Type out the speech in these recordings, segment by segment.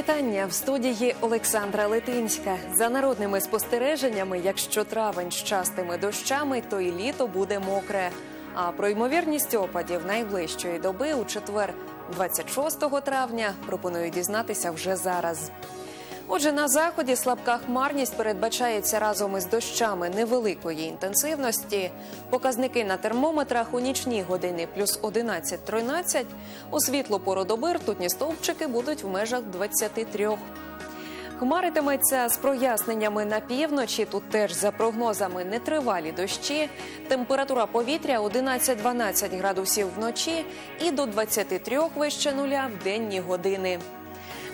вітання в студії Олександра Литинська. За народними спостереженнями, якщо травень з частими дощами, то і літо буде мокре. А про ймовірність опадів найближчої доби у четвер, 26 травня, пропоную дізнатися вже зараз. Отже, на заході слабка хмарність передбачається разом із дощами невеликої інтенсивності. Показники на термометрах у нічні години плюс 11-13. У світло пору доби стовпчики будуть в межах 23. Хмаритиметься з проясненнями на півночі. Тут теж за прогнозами нетривалі дощі. Температура повітря 11-12 градусів вночі і до 23 вище нуля в денні години.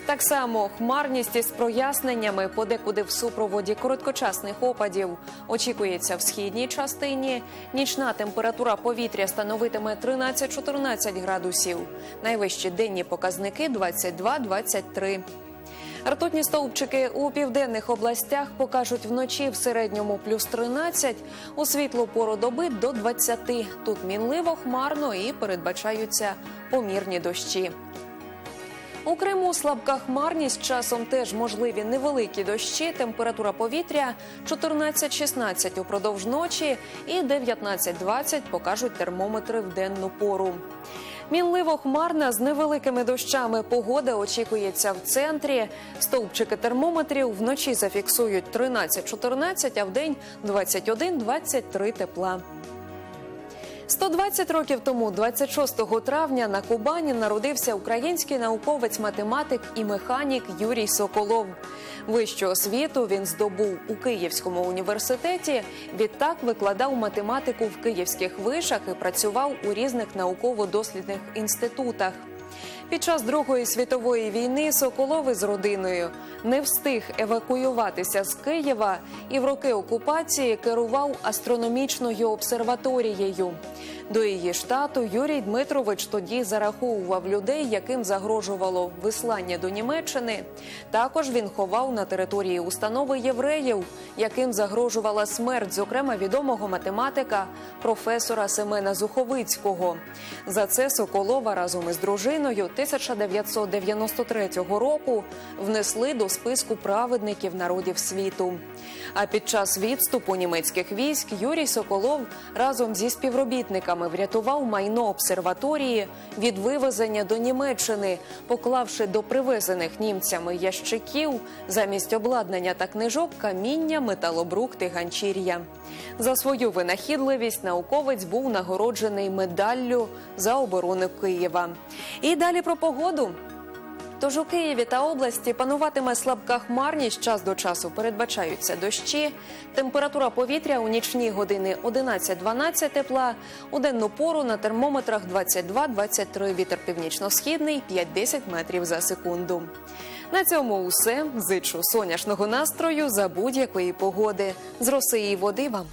Так само хмарність із проясненнями подекуди в супроводі короткочасних опадів очікується в східній частині. Нічна температура повітря становитиме 13-14 градусів. Найвищі денні показники 22-23. Ртутні стовпчики у південних областях покажуть вночі в середньому плюс 13, у світлу пору доби до 20. Тут мінливо хмарно і передбачаються помірні дощі. У Криму слабка хмарність, часом теж можливі невеликі дощі. Температура повітря 14-16 упродовж ночі і 19-20 покажуть термометри в денну пору. Мінливо хмарна з невеликими дощами погода очікується в центрі. Стовпчики термометрів вночі зафіксують 13-14, а вдень 21-23 тепла. 120 років тому, 26 травня, на Кубані народився український науковець, математик і механік Юрій Соколов. Вищу освіту він здобув у Київському університеті. Відтак викладав математику в київських вишах і працював у різних науково-дослідних інститутах. Під час Другої світової війни Соколов із родиною не встиг евакуюватися з Києва і в роки окупації керував астрономічною обсерваторією. До її штату Юрій Дмитрович тоді зараховував людей, яким загрожувало вислання до Німеччини. Також він ховав на території установи євреїв, яким загрожувала смерть, зокрема відомого математика професора Семена Зуховицького. За це Соколова разом із дружиною 1993 року внесли до списку праведників народів світу. А під час відступу німецьких військ Юрій Соколов разом зі співробітниками врятував майно обсерваторії від вивезення до Німеччини, поклавши до привезених німцями ящиків замість обладнання та книжок каміння, металобрухт і ганчір'я. За свою винахідливість науковець був нагороджений медаллю за оборону Києва. І далі про погоду. Тож у Києві та області пануватиме слабка хмарність. Час до часу передбачаються дощі. Температура повітря у нічні години 11-12 тепла. У денну пору на термометрах 22-23. Вітер північно-східний 5-10 метрів за секунду. На цьому усе. Зичу сонячного настрою за будь-якої погоди. З роси і води вам.